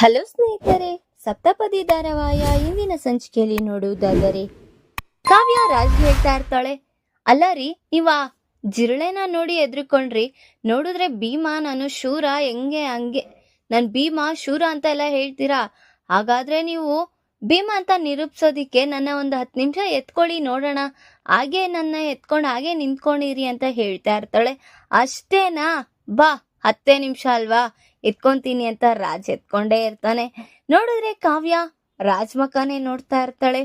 Hello ಸ್ನೇಹಿತರೆ, ಸಪ್ತಪದಿ ಧಾರಾವಾಹಿಯ ಇಂದಿನ ಸಂಚಿಕೆಯಲ್ಲಿ ನೋಡುವುದಾದರೆ ಕಾವ್ಯ ರಾಜ್ ಹೇಳ್ತಾ ಇರ್ತಾಳೆ. ಅಲ್ಲ ರೀ ನೀವ ಜಿರಳೆನ ನೋಡಿ ಎದ್ರಿಕೊಂಡ್ರಿ. ನೋಡಿದ್ರೆ ಭೀಮಾ, ನಾನು ಶೂರ, ಹೆಂಗೆ, ಹಂಗೆ. ನನ್ ಭೀಮಾ, ಶೂರ ಅಂತ ಎಲ್ಲ ಹೇಳ್ತೀರಾ? ಹಾಗಾದ್ರೆ ನೀವು ಭೀಮಾ ಅಂತ ನಿರೂಪಿಸೋದಿಕ್ಕೆ ನನ್ನ ಒಂದು ಹತ್ತು ನಿಮಿಷ ಎತ್ಕೊಳ್ಳಿ, ನೋಡೋಣ. ಹಾಗೆ ನನ್ನ ಎತ್ಕೊಂಡು ಹಾಗೆ ನಿಂತ್ಕೊಂಡಿರಿ ಅಂತ ಹೇಳ್ತಾ ಇರ್ತಾಳೆ. ಅಷ್ಟೇನಾ? ಬಾ, ಹತ್ತೇ ನಿಮಿಷ ಅಲ್ವಾ? ಎತ್ಕೊಂತೀನಿ ಅಂತ ರಾಜ್ ಎತ್ಕೊಂಡೇ ಇರ್ತಾನೆ. ನೋಡಿದ್ರೆ ಕಾವ್ಯ ರಾಜ್ ಮಕನೇ ನೋಡ್ತಾ ಇರ್ತಾಳೆ.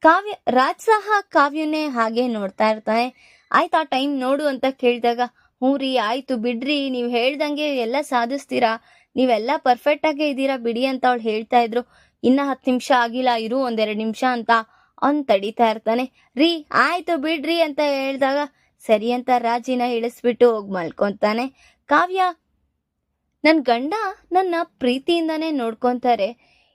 ಕಾವ್ಯ, ರಾಜ್ ಸಹ ಕಾವ್ಯನೇ ಹಾಗೆ ನೋಡ್ತಾ ಇರ್ತಾನೆ. ಆಯ್ತಾ ಟೈಮ್ ನೋಡು ಅಂತ ಕೇಳಿದಾಗ, ಹ್ಞೂ ರೀ, ಆಯ್ತು ಬಿಡ್ರಿ, ನೀವು ಹೇಳ್ದಂಗೆ ಎಲ್ಲ ಸಾಧಿಸ್ತೀರಾ? ನೀವೆಲ್ಲ ಪರ್ಫೆಕ್ಟ್ ಆಗೇ ಇದ್ದೀರಾ ಬಿಡಿ ಅಂತ ಅವಳು ಹೇಳ್ತಾ ಇದ್ರು. ಇನ್ನ ಹತ್ತು ನಿಮಿಷ ಆಗಿಲ್ಲ, ಇರು ಒಂದೆರಡು ನಿಮಿಷ ಅಂತ ಅವ್ನ್ ತಡಿತಾ ಇರ್ತಾನೆ. ರೀ, ಆಯ್ತು ಬಿಡ್ರಿ ಅಂತ ಹೇಳಿದಾಗ, ಸರಿ ಅಂತ ರಾಜಿನ ಇಳಿಸ್ಬಿಟ್ಟು ಹೋಗಿ ಮಲ್ಕೊಂತಾನೆ. ಕಾವ್ಯ ನನ್ನ ಗಂಡ ನನ್ನ ಪ್ರೀತಿಯಿಂದಾನೇ ನೋಡ್ಕೊತಾರೆ.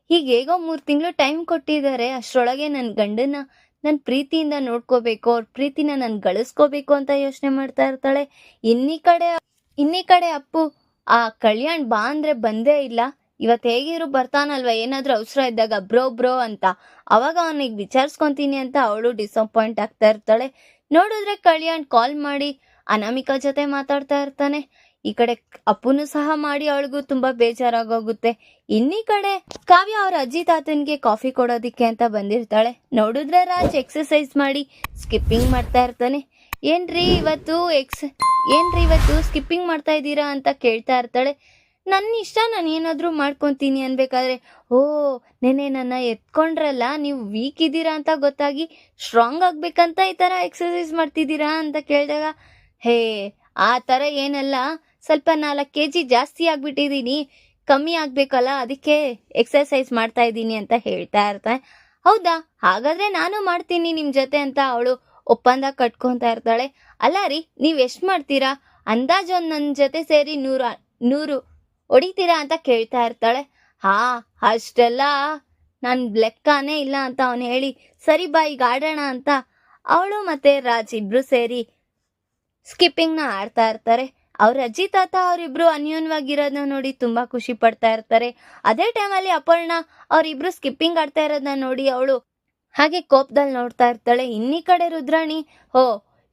ಈಗ ಹೇಗೋ ಮೂರು ತಿಂಗಳು ಟೈಮ್ ಕೊಟ್ಟಿದ್ದಾರೆ ಅಷ್ಟರೊಳಗೆ ನನ್ನ ಗಂಡನ ನನ್ನ ಪ್ರೀತಿಯಿಂದ ನೋಡ್ಕೋಬೇಕು, ಅವ್ರ ಪ್ರೀತಿನ ನಾನು ಗಳಿಸ್ಕೋಬೇಕು ಅಂತ ಯೋಚನೆ ಮಾಡ್ತಾ ಇರ್ತಾಳೆ. ಇನ್ನಿ ಕಡೆ ಇನ್ನಿ ಕಡೆ ಅಪ್ಪು, ಆ ಕಲ್ಯಾಣ್ ಬಾ ಅಂದ್ರೆ ಬಂದೇ ಇಲ್ಲ. ಇವತ್ತು ಹೇಗಿರು ಬರ್ತಾನಲ್ವಾ? ಏನಾದ್ರೂ ಅವಸರ ಇದ್ದಾಗ ಬ್ರೋ ಬ್ರೋ ಅಂತ. ಅವಾಗ ಅವನಿಗೆ ವಿಚಾರಿಸ್ಕೊಂತೀನಿ ಅಂತ ಅವಳು ಡಿಸಪಾಯಿಂಟ್ ಆಗ್ತಾ ಇರ್ತಾಳೆ. ನೋಡಿದ್ರೆ ಕಲ್ಯಾಣ್ ಕಾಲ್ ಮಾಡಿ ಅನಾಮಿಕಾ ಜೊತೆ ಮಾತಾಡ್ತಾ ಇರ್ತಾನೆ. ಈ ಕಡೆ ಅಪ್ಪನು ಸಹ ಮಾಡಿ ಅವಳಿಗೂ ತುಂಬಾ ಬೇಜಾರಾಗೋಗುತ್ತೆ. ಇನ್ನೀ ಕಡೆ ಕಾವ್ಯ ಅವ್ರ ಅಜ್ಜಿ ತಾತನ್ಗೆ ಕಾಫಿ ಕೊಡೋದಿಕ್ಕೆ ಅಂತ ಬಂದಿರ್ತಾಳೆ. ನೋಡಿದ್ರೆ ರಾಜ್ ಎಕ್ಸರ್ಸೈಸ್ ಮಾಡಿ ಸ್ಕಿಪ್ಪಿಂಗ್ ಮಾಡ್ತಾ ಇರ್ತಾನೆ. ಏನ್ರಿ ಇವತ್ತು ಎಕ್ಸ್ ಏನ್ರಿ ಇವತ್ತು ಸ್ಕಿಪ್ಪಿಂಗ್ ಮಾಡ್ತಾ ಇದ್ದೀರಾ ಅಂತ ಕೇಳ್ತಾ ಇರ್ತಾಳೆ. ನನ್ನ ಇಷ್ಟ, ನಾನು ಏನಾದರೂ ಮಾಡ್ಕೊತೀನಿ ಅನ್ಬೇಕಾದ್ರೆ, ಓ ನೆನೆ ನನ್ನ ಎತ್ಕೊಂಡ್ರಲ್ಲ, ನೀವು ವೀಕ್ ಇದ್ದೀರಾ ಅಂತ ಗೊತ್ತಾಗಿ ಸ್ಟ್ರಾಂಗ್ ಆಗ್ಬೇಕಂತ ಈ ಥರ ಎಕ್ಸರ್ಸೈಸ್ ಮಾಡ್ತಿದ್ದೀರಾ ಅಂತ ಕೇಳಿದಾಗ, ಹೇ, ಆ ಥರ ಏನಲ್ಲ. ಸ್ವಲ್ಪ ನಾಲ್ಕು ಕೆ ಜಿ ಜಾಸ್ತಿ ಆಗ್ಬಿಟ್ಟಿದ್ದೀನಿ ಕಮ್ಮಿ ಆಗ್ಬೇಕಲ್ಲ, ಅದಕ್ಕೆ ಎಕ್ಸರ್ಸೈಸ್ ಮಾಡ್ತಾ ಇದ್ದೀನಿ ಅಂತ ಹೇಳ್ತಾ ಇರ್ತಾನೆ ಹೌದಾ? ಹಾಗಾದ್ರೆ ನಾನು ಮಾಡ್ತೀನಿ ನಿಮ್ಮ ಜೊತೆ ಅಂತ ಅವಳು ಒಪ್ಪಂದ ಕಟ್ಕೊಂತಾ ಇರ್ತಾಳೆ. ಅಲ್ಲ ರೀ, ನೀವು ಎಷ್ಟು ಮಾಡ್ತೀರಾ? ಅಂದಾಜು ಒಂದು ನನ್ನ ಜೊತೆ ಸೇರಿ ನೂರು ನೂರು ಹೊಡಿತೀರಾ ಅಂತ ಕೇಳ್ತಾ ಇರ್ತಾಳೆ. ಹಾ, ಅಷ್ಟೆಲ್ಲ ನನ್ನ ಲೆಕ್ಕನೇ ಇಲ್ಲ ಅಂತ ಅವನು ಹೇಳಿ, ಸರಿ ಬಾಯಿ ಈಗ ಅಂತ ಅವಳು ಮತ್ತೆ ರಾಜ್ ಇಬ್ರು ಸೇರಿ ಸ್ಕಿಪ್ಪಿಂಗ್ನ ಆಡ್ತಾ ಇರ್ತಾರೆ. ಅವ್ರ ಅಜ್ಜಿ, ತಾತ ಅವರಿಬ್ರು ಅನ್ಯೋನ್ಯವಾಗಿರೋದನ್ನ ನೋಡಿ ತುಂಬಾ ಖುಷಿ ಪಡ್ತಾ ಇರ್ತಾರೆ. ಅದೇ ಟೈಮಲ್ಲಿ ಅಪರ್ಣ ಅವರಿಬ್ರು ಸ್ಕಿಪ್ಪಿಂಗ್ ಆಡ್ತಾ ಇರೋದನ್ನ ನೋಡಿ ಅವಳು ಹಾಗೆ ಕೋಪದಲ್ಲಿ ನೋಡ್ತಾ ಇರ್ತಾಳೆ. ಇನ್ನಿ ಕಡೆ ರುದ್ರಾಣಿ, ಹೋ,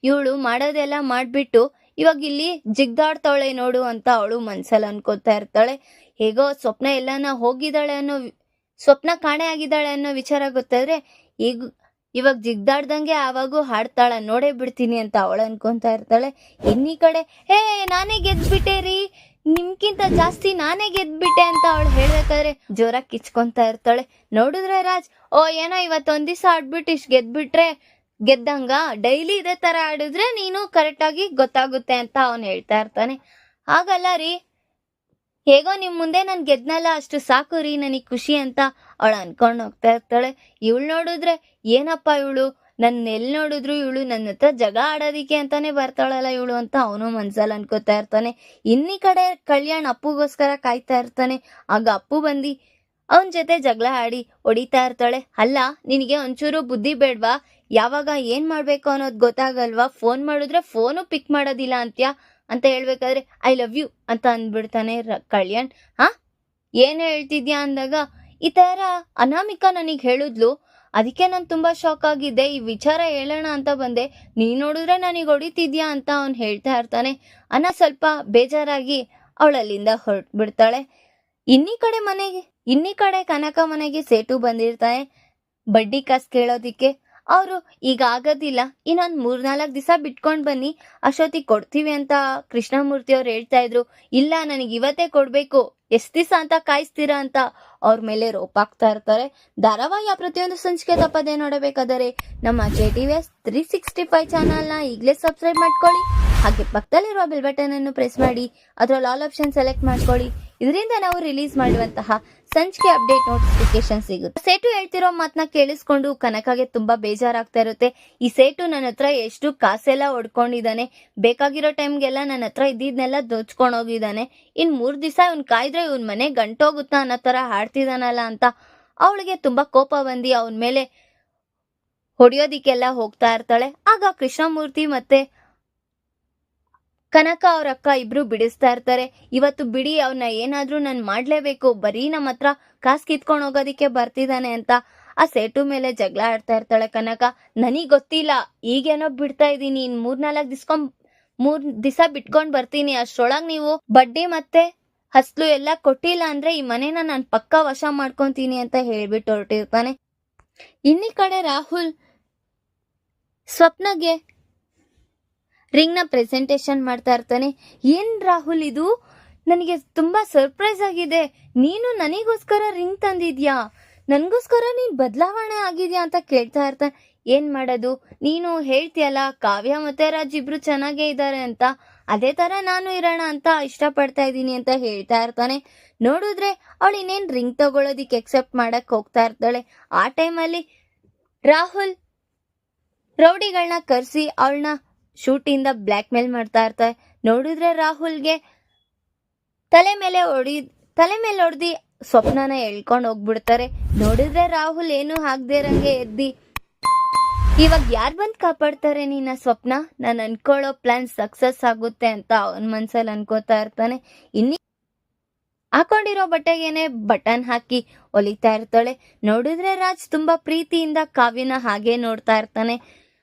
ಇವಳು ಮಾಡೋದೆಲ್ಲ ಮಾಡ್ಬಿಟ್ಟು ಇವಾಗ ಇಲ್ಲಿ ಜಿಗ್ದಾಡ್ತಾಳೆ ನೋಡು ಅಂತ ಅವಳು ಮನ್ಸಲ್ಲಿ ಅನ್ಕೋತಾ ಇರ್ತಾಳೆ. ಹೇಗೋ ಸ್ವಪ್ನ ಎಲ್ಲಾನ ಹೋಗಿದ್ದಾಳೆ ಅನ್ನೋ ಸ್ವಪ್ನ ಕಾಣೆ ಆಗಿದ್ದಾಳೆ ಅನ್ನೋ ವಿಚಾರ ಗೊತ್ತಾದ್ರೆ ಈಗ ಇವಾಗ ಜಿಗ್ದಾಡ್ದಂಗೆ ಆವಾಗೂ ಹಾಡ್ತಾಳ, ನೋಡೇ ಬಿಡ್ತೀನಿ ಅಂತ ಅವಳು ಅನ್ಕೊಂತಾ ಇರ್ತಾಳೆ. ಇನ್ನೀ ಕಡೆ, ಹೇ, ನಾನೇ ಗೆದ್ಬಿಟ್ಟೆ ರೀ. ನಿಮ್ಗಿಂತ ಜಾಸ್ತಿ ನಾನೇ ಗೆದ್ಬಿಟ್ಟೆ ಅಂತ ಅವಳು ಹೇಳ್ಬೇಕಾದ್ರೆ ಜೋರಾಗಿ ಕಿಚ್ಕೊಂತಾ ಇರ್ತಾಳೆ. ನೋಡಿದ್ರೆ ರಾಜ್, ಓ, ಏನೋ ಇವತ್ತೊಂದ್ ದಿವಸ ಆಡ್ಬಿಟ್ಟು ಇಷ್ಟು ಗೆದ್ಬಿಟ್ರೆ, ಗೆದ್ದಂಗ? ಡೈಲಿ ಇದೇ ತರ ಆಡಿದ್ರೆ ನೀನು ಕರೆಕ್ಟಾಗಿ ಗೊತ್ತಾಗುತ್ತೆ ಅಂತ ಅವನು ಹೇಳ್ತಾ ಇರ್ತಾನೆ. ಹಾಗಲ್ಲ ರೀ ಹೇಗೋ ನಿಮ್ ಮುಂದೆ ನಾನು ಗೆದ್ನಲ್ಲ, ಅಷ್ಟು ಸಾಕು ರೀ, ನನಗೆ ಖುಷಿ ಅಂತ ಅವಳು ಅನ್ಕೊಂಡು ಹೋಗ್ತಾ ಇರ್ತಾಳೆ. ಇವಳು ನೋಡಿದ್ರೆ, ಏನಪ್ಪ ಇವಳು? ನನ್ನ ಎಲ್ಲಿ ನೋಡಿದ್ರು ಇವಳು ನನ್ನ ಹತ್ರ ಜಗ ಆಡೋದಿಕ್ಕೆ ಅಂತಾನೆ ಬರ್ತಾಳಲ್ಲ ಇವಳು ಅಂತ ಅವನು ಮನ್ಸಲ್ಲಿ ಅನ್ಕೋತಾ ಇರ್ತಾನೆ. ಇನ್ನಿ ಕಡೆ ಕಲ್ಯಾಣ್ ಅಪ್ಪುಗೋಸ್ಕರ ಕಾಯ್ತಾ ಇರ್ತಾನೆ. ಆಗ ಅಪ್ಪು ಬಂದು ಅವನ ಜೊತೆ ಜಗಳ ಆಡಿ ಹೊಡಿತಾ ಇರ್ತಾಳೆ. ಅಲ್ಲ, ನಿನಗೆ ಒಂಚೂರು ಬುದ್ಧಿ ಬೇಡ್ವಾ? ಯಾವಾಗ ಏನ್ ಮಾಡ್ಬೇಕು ಅನ್ನೋದು ಗೊತ್ತಾಗಲ್ವಾ? ಫೋನ್ ಮಾಡಿದ್ರೆ ಫೋನು ಪಿಕ್ ಮಾಡೋದಿಲ್ಲ ಅಂತ್ಯಾ? ಅಂತ ಹೇಳ್ಬೇಕಾದ್ರೆ ಐ ಲವ್ ಯು ಅಂತ ಅಂದ್ಬಿಡ್ತಾನೆ ಕಲ್ಯಾಣ್. ಹಾ? ಏನು ಹೇಳ್ತಿದ್ಯಾ? ಅಂದಾಗ, ಈ ತರ ಅನಾಮಿಕಾ ನನಗೆ ಹೇಳಿದ್ಲು. ಅದಕ್ಕೆ ನಾನು ತುಂಬಾ ಶಾಕ್ ಆಗಿದ್ದೆ. ಈ ವಿಚಾರ ಹೇಳೋಣ ಅಂತ ಬಂದೆ. ನೀ ನೋಡಿದ್ರೆ ನನಗೆ ಹೊಡಿತಿದ್ಯಾ? ಅಂತ ಅವ್ನು ಹೇಳ್ತಾ ಇರ್ತಾನೆ. ಅನ್ನ ಸ್ವಲ್ಪ ಬೇಜಾರಾಗಿ ಅವಳಲ್ಲಿಂದ ಹೊರಟು ಬಿಡ್ತಾಳೆ ಇನ್ನಿ ಕಡೆ ಮನೆಗೆ, ಇನ್ನಿ ಕಡೆ ಕನಕ ಮನೆಗೆ ಸೇಟು ಬಂದಿರ್ತಾನೆ. ಬಡ್ಡಿ ಕಾಸು ಕೇಳೋದಿಕ್ಕೆ. ಅವರು, ಈಗ ಆಗೋದಿಲ್ಲ. ಇನ್ನೊಂದು ಮೂರ್ನಾಲ್ಕು ದಿವಸ ಬಿಟ್ಕೊಂಡು ಬನ್ನಿ. ಅಷ್ಟೊತ್ತಿಗೆ ಕೊಡ್ತೀವಿ ಅಂತ ಕೃಷ್ಣಮೂರ್ತಿ ಅವ್ರು ಹೇಳ್ತಾ ಇದ್ರು. ಇಲ್ಲ, ನನಗೆ ಇವತ್ತೇ ಕೊಡಬೇಕು. ಎಷ್ಟು ದಿವಸ ಅಂತ ಕಾಯಿಸ್ತೀರಾ ಅಂತ ಅವ್ರ ಮೇಲೆ ರೋಪಾಗ್ತಾ ಇರ್ತಾರೆ. ಧಾರಾವಾಹಿಯ ಪ್ರತಿಯೊಂದು ಸಂಚಿಕೆ ತಪ್ಪದೇ ನೋಡಬೇಕಾದರೆ ನಮ್ಮ J T V S three sixty five ಚಾನಲ್ನ ಈಗಲೇ ಸಬ್ಸ್ಕ್ರೈಬ್ ಮಾಡ್ಕೊಳ್ಳಿ. ಹಾಗೆ ಪಕ್ಕದಲ್ಲಿರುವ ಬೆಲ್ ಬಟನ್ ಅನ್ನು ಪ್ರೆಸ್ ಮಾಡಿ. ಅದರಲ್ಲಿ ಆಲ್ ಆಪ್ಷನ್ ಸೆಲೆಕ್ಟ್ ಮಾಡ್ಕೊಳ್ಳಿ. ಇದರಿಂದ ನಾವು ರಿಲೀಸ್ ಮಾಡುವಂತಹ ಸಂಚಿಕೆ ಅಪ್ಡೇಟ್ ನೋಟಿಫಿಕೇಶನ್ ಸಿಗುತ್ತೆ. ಸೇಟು ಹೇಳ್ತಿರೋ ಮಾತನ್ನ ಕೇಳಿಸ್ಕೊಂಡು ಕನಕಗೆ ತುಂಬಾ ಬೇಜಾರಾಗ್ತಾ ಇರುತ್ತೆ. ಈ ಸೇಟು ನನ್ನ ಹತ್ರ ಎಷ್ಟು ಕಾಸೆಲ್ಲ ಹೊಡ್ಕೊಂಡಿದ್ದಾನೆ. ಬೇಕಾಗಿರೋ ಟೈಮ್ಗೆಲ್ಲ ನನ್ನ ಹತ್ರ ಇದ್ದಿದ್ನೆಲ್ಲ ದೋಚ್ಕೊಂಡು ಹೋಗಿದ್ದಾನೆ. ಇನ್ ಮೂರ್ ದಿವಸ ಇವ್ನ್ ಕಾಯ್ದ್ರೆ ಇವ್ನ ಮನೆ ಗಂಟೋಗುತ್ತಾ ಅನ್ನೋ ತರ ಹಾಡ್ತಿದಾನಲ್ಲ ಅಂತ ಅವಳಿಗೆ ತುಂಬಾ ಕೋಪ ಬಂದಿ ಅವನ ಮೇಲೆ ಹೊಡಿಯೋದಿಕ್ಕೆಲ್ಲ ಹೋಗ್ತಾ ಇರ್ತಾಳೆ. ಆಗ ಕೃಷ್ಣಮೂರ್ತಿ ಮತ್ತೆ ಕನಕ ಅವ್ರ ಅಕ್ಕ ಇಬ್ರು ಬಿಡಿಸ್ತಾ ಇರ್ತಾರೆ. ಇವತ್ತು ಬಿಡಿ ಅವನ್ನ ಏನಾದ್ರೂ ನಾನು ಮಾಡ್ಲೇಬೇಕು. ಬರೀ ನಮ್ಮ ಹತ್ರ ಕಾಸು ಕಿತ್ಕೊಂಡು ಹೋಗೋದಿಕ್ಕೆ ಬರ್ತಿದ್ದಾನೆ ಅಂತ. ಆ ಸೇಟು ಮೇಲೆ ಜಗಳ ಆಡ್ತಾ ಇರ್ತಾಳೆ ಕನಕ. ನನಗ್ ಗೊತ್ತಿಲ್ಲ. ಈಗೇನೋ ಬಿಡ್ತಾ ಇದೀನಿ ಇನ್ ಮೂರ್ನಾಲ್ಕು ದಿಸ್ಕೊಂಡ್ ಮೂರ್ ದಿಸ ಬಿಟ್ಕೊಂಡ್ ಬರ್ತೀನಿ. ಅಷ್ಟ್ರೊಳಗ್ ನೀವು ಬಡ್ಡಿ ಮತ್ತೆ ಹಸ್ಲು ಎಲ್ಲ ಕೊಟ್ಟಿಲ್ಲ ಅಂದ್ರೆ ಈ ಮನೇನ ನಾನು ಪಕ್ಕ ವಶ ಮಾಡ್ಕೊಂತೀನಿ ಅಂತ ಹೇಳ್ಬಿಟ್ಟು ಹೊರಟಿರ್ತಾನೆ. ಇನ್ನಿ ಕಡೆ ರಾಹುಲ್ ಸ್ವಪ್ನಗೆ ರಿಂಗ್ ಪ್ರೆಸೆಂಟೇಷನ್ ಮಾಡ್ತಾ ಇರ್ತಾನೆ. ಏನ್ ರಾಹುಲ್ ಇದು? ನನಗೆ ತುಂಬಾ ಸರ್ಪ್ರೈಸ್ ಆಗಿದೆ. ನೀನು ನನಗೋಸ್ಕರ ರಿಂಗ್ ತಂದಿದ್ಯಾ? ನನಗೋಸ್ಕರ ನೀನು ಬದಲಾವಣೆ ಆಗಿದ್ಯಾ ಅಂತ ಕೇಳ್ತಾ ಇರ್ತಾನೆ ಏನ್ ಮಾಡೋದು? ನೀನು ಹೇಳ್ತೀಯಲ್ಲ, ಕಾವ್ಯ ಮತ್ತೆ ರಾಜ್ ಇಬ್ರು ಚೆನ್ನಾಗೇ ಇದ್ದಾರೆ ಅಂತ. ಅದೇ ತರ ನಾನು ಇರೋಣ ಅಂತ ಇಷ್ಟಪಡ್ತಾ ಇದ್ದೀನಿ ಅಂತ ಹೇಳ್ತಾ ಇರ್ತಾನೆ. ನೋಡಿದ್ರೆ ಅವಳು ಇನ್ನೇನು ರಿಂಗ್ ತಗೊಳ್ಳೋದಿಕ್ಕೆ ಎಕ್ಸೆಪ್ಟ್ ಮಾಡಕ್ ಹೋಗ್ತಾ ಇರ್ತಾಳೆ. ಆ ಟೈಮಲ್ಲಿ ರಾಹುಲ್ ರೌಡಿಗಳನ್ನ ಕರೆಸಿ ಅವಳನ್ನ ಶೂಟಿಂದ ಬ್ಲ್ಯಾಕ್ ಮೇಲ್ ಮಾಡ್ತಾ ಇರ್ತಾರೆ ನೋಡಿದ್ರೆ ರಾಹುಲ್ಗೆ ತಲೆ ಮೇಲೆ ಹೊಡಿ ತಲೆ ಮೇಲೆ ಹೊಡೆದಿ ಸ್ವಪ್ನನ ಎಳ್ಕೊಂಡು ಹೋಗ್ಬಿಡ್ತಾರೆ. ನೋಡಿದ್ರೆ ರಾಹುಲ್ ಏನು ಹಾಕ್ದೇ ಇರಂಗೆ ಎದ್ದಿ, ಇವಾಗ ಯಾರು ಬಂದು ಕಾಪಾಡ್ತಾರೆ ನಿನ್ನ ಸ್ವಪ್ನ? ನಾನು ಅನ್ಕೊಳ್ಳೋ ಪ್ಲಾನ್ ಸಕ್ಸಸ್ ಆಗುತ್ತೆ ಅಂತ ಅವನ ಮನ್ಸಲ್ಲಿ ಅನ್ಕೋತಾ ಇರ್ತಾನೆ. ಇನ್ನಿ ಹಾಕೊಂಡಿರೋ ಬಟ್ಟೆಗೇನೆ ಬಟನ್ ಹಾಕಿ ಒಲಿತಾ ಇರ್ತಾಳೆ. ನೋಡಿದ್ರೆ ರಾಜ್ ತುಂಬಾ ಪ್ರೀತಿಯಿಂದ ಕಾವ್ಯನ ಹಾಗೆ ನೋಡ್ತಾ ಇರ್ತಾನೆ.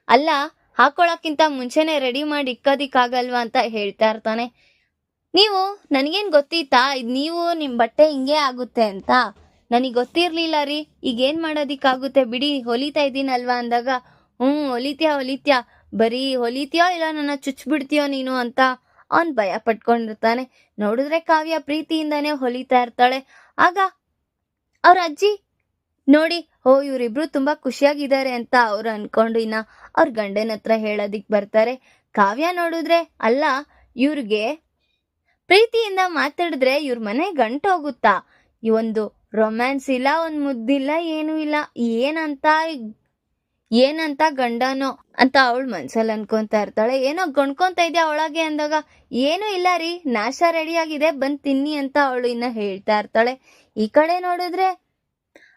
ಅಲ್ಲ ಹಾಕೊಳಕ್ಕಿಂತ ಮುಂಚೆನೆ ರೆಡಿ ಮಾಡಿ ಇಕ್ಕೋದಿಕ್ಕಾಗಲ್ವಾ ಅಂತ ಹೇಳ್ತಾ ಇರ್ತಾನೆ. ನೀವು, ನನಗೇನು ಗೊತ್ತಿತ್ತಾ? ಇದು ನೀವು ನಿಮ್ಮ ಬಟ್ಟೆ ಹಿಂಗೆ ಆಗುತ್ತೆ ಅಂತ. ನನಗೆ ಗೊತ್ತಿರಲಿಲ್ಲ ರೀ. ಈಗ ಏನ್ ಮಾಡೋದಿಕ್ಕಾಗುತ್ತೆ? ಬಿಡಿ, ಹೊಲಿತಾ ಇದ್ದೀನಲ್ವಾ ಅಂದಾಗ ಹ್ಞೂ ಹೊಲಿತ್ಯಾ ಹೊಲಿತ್ಯಾ. ಬರೀ ಹೊಲಿತೀಯೋ ಇಲ್ಲ ನನ್ನ ಚುಚ್ಬಿಡ್ತೀಯೋ ನೀನು ಅಂತ ಅವನ್ ಭಯ ಪಟ್ಕೊಂಡಿರ್ತಾನೆ. ನೋಡಿದ್ರೆ ಕಾವ್ಯ ಪ್ರೀತಿಯಿಂದಾನೇ ಹೊಲಿತಾ ಇರ್ತಾಳೆ. ಆಗ ಅವ್ರ ಅಜ್ಜಿ, ನೋಡಿ ಓ, ಇವರಿಬ್ರು ತುಂಬಾ ಖುಷಿಯಾಗಿದ್ದಾರೆ ಅಂತ ಅವ್ರು ಅನ್ಕೊಂಡು ಇನ್ನ ಅವ್ರ ಗಂಡನ ಹತ್ರ ಹೇಳೋದಿಕ್ ಬರ್ತಾರೆ. ಕಾವ್ಯ ನೋಡಿದ್ರೆ ಅಲ್ಲ, ಇವ್ರಿಗೆ ಪ್ರೀತಿಯಿಂದ ಮಾತಾಡಿದ್ರೆ ಇವ್ರ ಮನೆ ಗಂಟು ಹೋಗುತ್ತಾ ಈ ಒಂದು ರೊಮ್ಯಾನ್ಸ್ ಇಲ್ಲ, ಒಂದ್ ಮುದ್ದಿಲ್ಲ, ಏನೂ ಇಲ್ಲ, ಏನಂತ ಏನಂತ ಗಂಡನೋ ಅಂತ ಅವಳ ಮನ್ಸಲ್ಲಿ ಅನ್ಕೊಂತ ಇರ್ತಾಳೆ. ಏನೋ ಗಣ್ಕೊಂತ ಇದೆಯಾ ಒಳಗೆ ಅಂದಾಗ, ಏನೂ ಇಲ್ಲ ರೀ, ನಾಶ ರೆಡಿ ಆಗಿದೆ, ಬಂದ್ ತಿನ್ನಿ ಅಂತ ಅವಳು ಇನ್ನ ಹೇಳ್ತಾ ಇರ್ತಾಳೆ. ಈ ಕಡೆ ನೋಡಿದ್ರೆ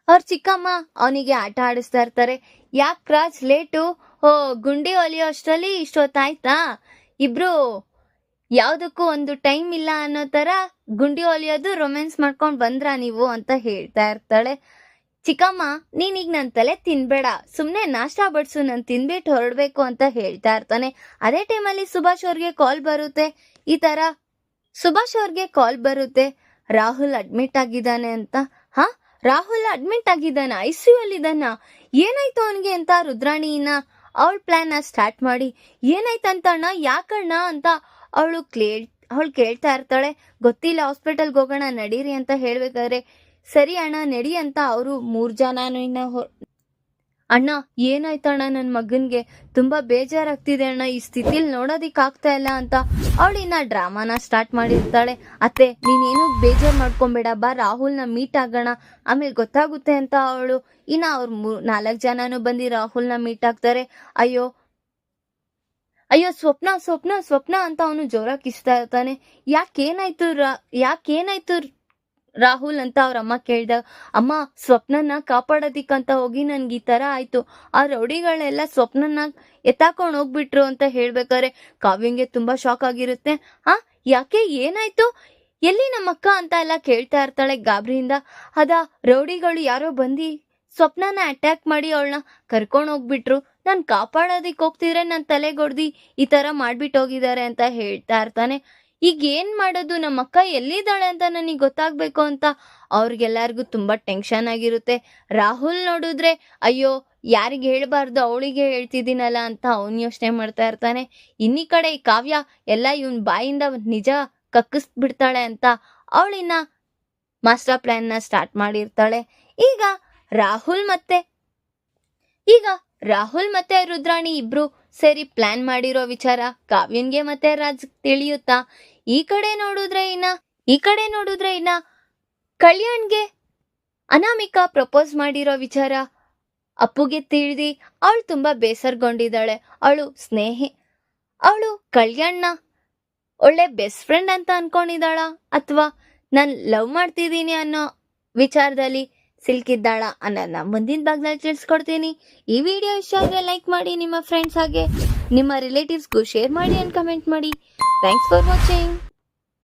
ಅವ್ರ ಚಿಕ್ಕಮ್ಮ ಅವನಿಗೆ ಆಟ ಆಡಿಸ್ತಾ ಇರ್ತಾರೆ. ಯಾಕೆ ರಾಜ್ ಲೇಟು? ಓ, ಗುಂಡಿ ಹೊಲಿಯೋ ಅಷ್ಟರಲ್ಲಿ ಇಷ್ಟೊತ್ತಾಯ್ತಾ ಇಬ್ರು ಯಾವುದಕ್ಕೂ ಒಂದು ಟೈಮ್ ಇಲ್ಲ ಅನ್ನೋ ತರ ಗುಂಡಿ ಹೊಲಿಯೋದು ರೊಮ್ಯಾನ್ಸ್ ಮಾಡ್ಕೊಂಡು ಬಂದ್ರ ನೀವು ಅಂತ ಹೇಳ್ತಾ ಇರ್ತಾಳೆ. ಚಿಕ್ಕಮ್ಮ, ನೀನೀಗ ನನ್ನ ತಲೆ ತಿನ್ಬೇಡ. ಸುಮ್ಮನೆ ನಾಷ್ಟ ಬಡಿಸು, ನಾನು ತಿನ್ಬಿಟ್ಟು ಹೊರಡಬೇಕು ಅಂತ ಹೇಳ್ತಾ ಇರ್ತಾನೆ. ಅದೇ ಟೈಮಲ್ಲಿ ಸುಭಾಷ್ ಅವ್ರಿಗೆ ಕಾಲ್ ಬರುತ್ತೆ. ಈ ತರ ಸುಭಾಷ್ ಅವ್ರಿಗೆ ಕಾಲ್ ಬರುತ್ತೆ. ರಾಹುಲ್ ಅಡ್ಮಿಟ್ ಆಗಿದ್ದಾನೆ ಅಂತ. ಹಾ? ರಾಹುಲ್ ಅಡ್ಮಿಟ್ ಆಗಿದ್ದಾನ ಐ ಸಿ ಯು ಅಲ್ಲಿದ್ದಾನ ಏನಾಯ್ತು ಅವನಿಗೆ ಅಂತ ರುದ್ರಾಣಿನ ಅವಳ ಪ್ಲಾನ್ ಸ್ಟಾರ್ಟ್ ಮಾಡಿ. ಏನಾಯ್ತಂತ ಅಣ್ಣ ಯಾಕಣ್ಣ ಅಂತ ಅವಳು ಕ್ಲೇ ಅವಳು ಕೇಳ್ತಾ ಇರ್ತಾಳೆ. ಗೊತ್ತಿಲ್ಲ ಹಾಸ್ಪಿಟಲ್ಗೆ ಹೋಗೋಣ, ನಡೀರಿ ಅಂತ ಹೇಳ್ಬೇಕಾದ್ರೆ, ಸರಿ ಅಣ್ಣ, ನಡಿ ಅಂತ ಅವರು ಮೂರು ಹೊ- ಅಣ್ಣ ಏನಾಯ್ತಣ್ಣ ನನ್ನ ಮಗನಿಗೆ ತುಂಬಾ ಬೇಜಾರಾಗ್ತಿದೆ ಅಣ್ಣ. ಈ ಸ್ಥಿತಿಲಿ ನೋಡೋದಿಕ್ ಆಗ್ತಾ ಇಲ್ಲ ಅಂತ ಅವಳು ಇನ್ನ ಡ್ರಾಮಾನ ಸ್ಟಾರ್ಟ್ ಮಾಡಿರ್ತಾಳೆ. ಅತ್ತೆ, ನೀನೇನು ಬೇಜಾರ್ ಮಾಡ್ಕೊಂಬೇಡ. ಬಾ, ರಾಹುಲ್ನ ಮೀಟ್ ಆಗೋಣ. ಆಮೇಲೆ ಗೊತ್ತಾಗುತ್ತೆ ಅಂತ ಅವಳು. ಇನ್ನ ಅವ್ರ ನಾಲ್ಕು ಜನನು ಬಂದು ರಾಹುಲ್ನ ಮೀಟ್ ಆಗ್ತಾರೆ. ಅಯ್ಯೋ. ಅಯ್ಯೋ, ಸ್ವಪ್ನ ಸ್ವಪ್ನ ಸ್ವಪ್ನ ಅಂತ ಅವನು ಜೋರಾಗಿ ಇಷ್ಟ ಇರ್ತಾನೆ. ಯಾಕೇನಾಯ್ತು ರಾ ಯಾಕೇನಾಯ್ತು ರಾಹುಲ್ ಅಂತ ಅವ್ರ ಅಮ್ಮ ಕೇಳ್ದಾಗ ಅಮ್ಮ, ಸ್ವಪ್ನನ ಕಾಪಾಡೋದಿಕ್ಕಂತ ಹೋಗಿ ನನ್ಗೆ ಈ ತರ ಆಯ್ತು. ಆ ರೌಡಿಗಳೆಲ್ಲ ಸ್ವಪ್ನನ ಎತ್ತಾಕೊಂಡು ಹೋಗ್ಬಿಟ್ರು ಅಂತ ಹೇಳ್ಬೇಕಾದ್ರೆ ಕಾವ್ಯಂಗೆ ತುಂಬಾ ಶಾಕ್ ಆಗಿರುತ್ತೆ. ಆ ಯಾಕೆ? ಏನಾಯ್ತು? ಎಲ್ಲಿ ನಮ್ಮಕ್ಕ ಅಂತ ಎಲ್ಲ ಕೇಳ್ತಾ ಇರ್ತಾಳೆ ಗಾಬರಿಯಿಂದ. ಅದ ರೌಡಿಗಳು ಯಾರೋ ಬಂದು ಸ್ವಪ್ನನ ಅಟ್ಯಾಕ್ ಮಾಡಿ ಅವಳನ್ನ ಕರ್ಕೊಂಡು ಹೋಗ್ಬಿಟ್ರು. ನಾನು ಕಾಪಾಡೋದಿಕ್ಕೆ ಹೋಗ್ತಿದ್ರೆ ನನ್ನ ತಲೆಗೊಡ್ದಿ ಈ ತರ ಮಾಡ್ಬಿಟ್ಟು ಹೋಗಿದ್ದಾರೆ ಅಂತ ಹೇಳ್ತಾ ಇರ್ತಾನೆ. ಈಗ ಏನ್ ಮಾಡೋದು? ನಮ್ಮ ಅಕ್ಕ ಎಲ್ಲಿದ್ದಾಳೆ ಅಂತ ನನಗೆ ಗೊತ್ತಾಗ್ಬೇಕು ಅಂತ. ಅವ್ರಿಗೆಲ್ಲರಿಗೂ ತುಂಬಾ ಟೆನ್ಷನ್ ಆಗಿರುತ್ತೆ. ರಾಹುಲ್ ನೋಡಿದ್ರೆ, ಅಯ್ಯೋ, ಯಾರಿಗೆ ಹೇಳ್ಬಾರ್ದು, ಅವಳಿಗೆ ಹೇಳ್ತಿದ್ದೀನಲ್ಲ ಅಂತ ಅವನು ಯೋಚನೆ ಮಾಡ್ತಾ ಇರ್ತಾನೆ. ಇನ್ನಿ ಕಡೆ ಈ ಕಾವ್ಯ, ಎಲ್ಲ ಇವನ್ ಬಾಯಿಂದ ನಿಜ ಕಕ್ಕಿಸ್ಬಿಡ್ತಾಳೆ ಅಂತ ಅವಳಿನ ಮಾಸ್ಟರ್ ಪ್ಲಾನ್ನ ಸ್ಟಾರ್ಟ್ ಮಾಡಿರ್ತಾಳೆ. ಈಗ ರಾಹುಲ್ ಮತ್ತೆ, ಈಗ ರಾಹುಲ್ ಮತ್ತೆ ರುದ್ರಾಣಿ ಇಬ್ರು ಸೇರಿ ಪ್ಲಾನ್ ಮಾಡಿರೋ ವಿಚಾರ ಕಾವ್ಯನ್ಗೆ ಮತ್ತೆ ರಾಜ್ ತಿಳಿಯುತ್ತಾ? ಈ ಕಡೆ ನೋಡಿದ್ರೆ ಇನ್ನ, ಈ ಕಡೆ ನೋಡಿದ್ರೆ ಇನ್ನ ಕಲ್ಯಾಣ್ಗೆ ಅನಾಮಿಕಾ ಪ್ರಪೋಸ್ ಮಾಡಿರೋ ವಿಚಾರ. ಅಪ್ಪುಗೆ ತಿಳಿದಿ, ಅವಳು ತುಂಬಾ ಬೇಸರಗೊಂಡಿದ್ದಾಳೆ. ಅವಳು ಸ್ನೇಹಿ. ಅವಳು ಕಲ್ಯಾಣ್ನ ಒಳ್ಳೆ ಬೆಸ್ಟ್ ಫ್ರೆಂಡ್ ಅಂತ ಅನ್ಕೊಂಡಿದ್ದಾಳ ಅಥವಾ ನಾನು ಲವ್ ಮಾಡ್ತಿದ್ದೀನಿ ಅನ್ನೋ ವಿಚಾರದಲ್ಲಿ ಸಿಲ್ಕಿದ್ದಾಳ ಅನ್ನೋದನ್ನ ಮುಂದಿನ ಭಾಗದಲ್ಲಿ ತಿಳಿಸ್ಕೊಡ್ತೀನಿ. ಈ ವಿಡಿಯೋ ಇಷ್ಟ ಆದರೆ ಲೈಕ್ ಮಾಡಿ, ನಿಮ್ಮ ಫ್ರೆಂಡ್ಸ್ ಹಾಗೆ ನಿಮ್ಮ ರಿಲೇಟಿವ್ಸ್ಗೂ ಶೇರ್ ಮಾಡಿ ಅಂಡ್ ಕಮೆಂಟ್ ಮಾಡಿ. Thanks for watching